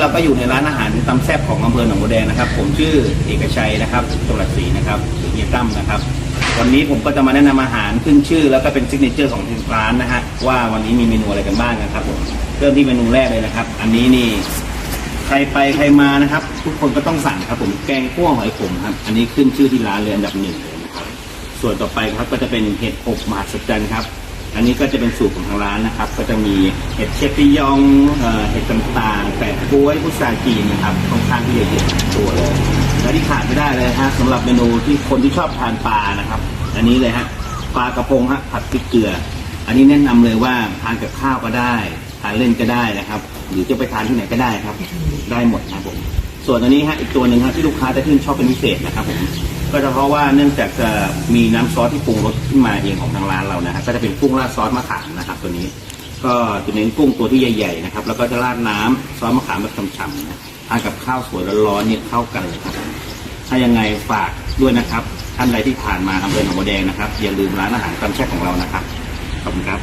เราก็อยู่ในร้านอาหารตำแซ่บของอำเภอหนองบัวแดงนะครับ ผมชื่อเอกชัยนะครับตรัสศรีนะครับหรือเฮียตั้มนะครับ วันนี้ผมก็จะมาแนะนำอาหารขึ้นชื่อ แล้วก็เป็นซิกเนเจอร์ของทางร้านนะฮะว่าวันนี้มีเมนูอะไรกันบ้างนะครับผมเริ่มที่เมนูแรกเลยนะครับ อันนี้นี่ใครไปใครมานะครับ ทุกคนก็ต้องสั่งครับ ผมแกงคั่วหอยขมครับอันนี้ขึ้นชื่อที่ร้านเลยอันดับหนึ่งเลยนะครับส่วนต่อไปครับก็จะเป็นเห็ดอบมหัศจรรย์ครับ อันนี้ก็จะเป็นสูตรของทางร้านนะครับ ก็จะมีเห็ดเชฟปิยองเอ่อเห็ดต่างๆแปะกล้วยพุทราจีนนะครับค่อนข้างที่จะเยอะตัวเลยและที่ขาดไม่ได้เลยฮะสำหรับเมนูที่คนที่ชอบทานปลานะครับ อันนี้เลยฮะปลากระพงฮะผัดพริกเกลือ อันนี้แนะนำเลยว่าทานกับข้าวก็ได้ทานเล่นก็ได้นะครับ หรือจะไปทานที่ไหนก็ได้ครับ ได้หมดนะครับผมส่วนอันนี้ฮะอีกตัวหนึ่งฮะที่ลูกค้าจะชื่นชอบเป็นพิเศษนะครับผม ก็จะเพราะว่าเนื่องจากจะมีน้ำซอสที่ปรุงรสขึ้นมาเองของทางร้านเรานะฮะก็จะเป็นกุ้งราดซอสมะขามนะครับ ตัวนี้ ก็จะเน้นกุ้งตัวที่ใหญ่ๆนะครับ แล้วก็จะราดน้ำซอสมะขามแบบฉ่ำๆนะทานกับข้าวสวยร้อนๆเนี่ยเข้ากันเลยครับ ถ้ายังไงฝากด้วยนะครับท่านใดที่ผ่านมาอำเภอหนองบัวแดงนะครับอย่าลืมร้านอาหารตำแช่บของเรานะครับขอบคุณครับ